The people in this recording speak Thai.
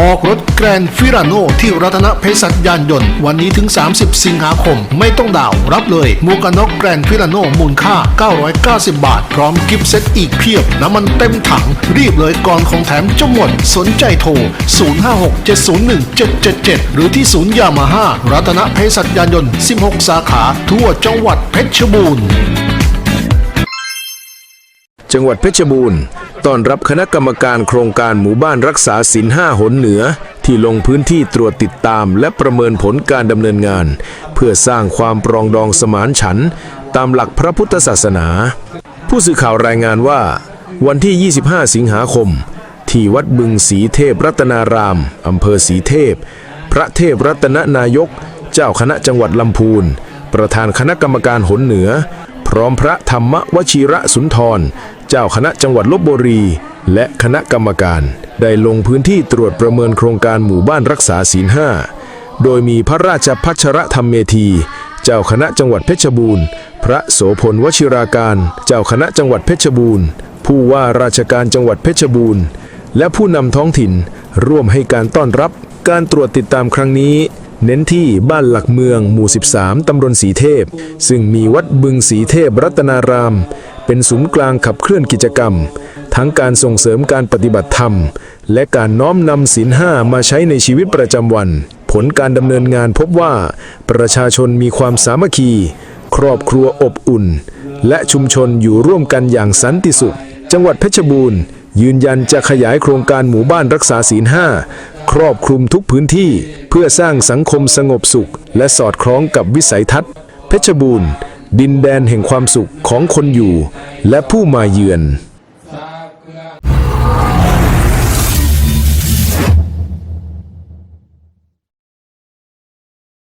ออกรถแกรนฟิราโนที่รัตนเพศัตยานยนต์ วันนี้ถึง 30 สิงหาคม ไม่ต้องดาวรับเลยหมวกกันน็อกแกรนฟิราโนมูลค่า 990 บาท พร้อมกิฟต์เซตอีกเพียบ น้ำมันเต็มถัง รีบเลยก่อนของแถมจะหมด สนใจโทร 056-701-777 หรือที่ศูนย์ยามาฮ่ารัตนเพศัตยานยนต์ 16 สาขา ทั่วจังหวัดเพชรบูรณ์จังหวัดเพชรบูรณ์ ต้อนรับคณะกรรมการโครงการหมู่บ้านรักษาศีลห้าหนเหนือ ที่ลงพื้นที่ตรวจติดตามและประเมินผลการดำเนินงาน เพื่อสร้างความปรองดองสมานฉันตามหลักพระพุทธศาสนา ผู้สื่อข่าวรายงานว่า วันที่ 25 สิงหาคม ที่วัดบึงสีเทพรัตนารามอำเภอสีเทพ พระเทพรัตนนายก เจ้าคณะจังหวัดลำพูน ประธานคณะกรรมการหนเหนือ พร้อมพระธรรมวชิระสุนทร เจ้าคณะจังหวัดลบบุรี และคณะกรรมการ ได้ลงพื้นที่ตรวจประเมินโครงการหมู่บ้านรักษาศีลห้าโดยมีพระราชพัชรธรรมเมธี เจ้าคณะจังหวัดเพชรบูรณ์ พระโสพลวชิราการ เจ้าคณะจังหวัดเพชรบูรณ์ ผู้ว่าราชการจังหวัดเพชรบูรณ์ และผู้นำท้องถิ่น ร่วมให้การต้อนรับ การตรวจติดตามครั้งนี้ เน้นที่บ้านหลักเมืองหมู่ 13 ตำบลสีเทพ ซึ่งมีวัดบึงสีเทพรัตนาราม เป็นศูนย์กลางขับเคลื่อนกิจกรรม ทั้งการส่งเสริมการปฏิบัติธรรม และการน้อมนำศีลห้ามาใช้ในชีวิตประจำวัน ผลการดำเนินงานพบว่า ประชาชนมีความสามัคคี ครอบครัวอบอุ่น และชุมชนอยู่ร่วมกันอย่างสันติสุข จังหวัดเพชรบูรณ์ ยืนยันจะขยายโครงการหมู่บ้านรักษาศีลห้าครอบคลุมทุกพื้นที่เพื่อสร้างสังคมสงบสุข และสอดคล้องกับวิสัยทัศน์ เพชรบูรณ์ ดินแดนแห่งความสุขของคนอยู่และผู้มาเยือน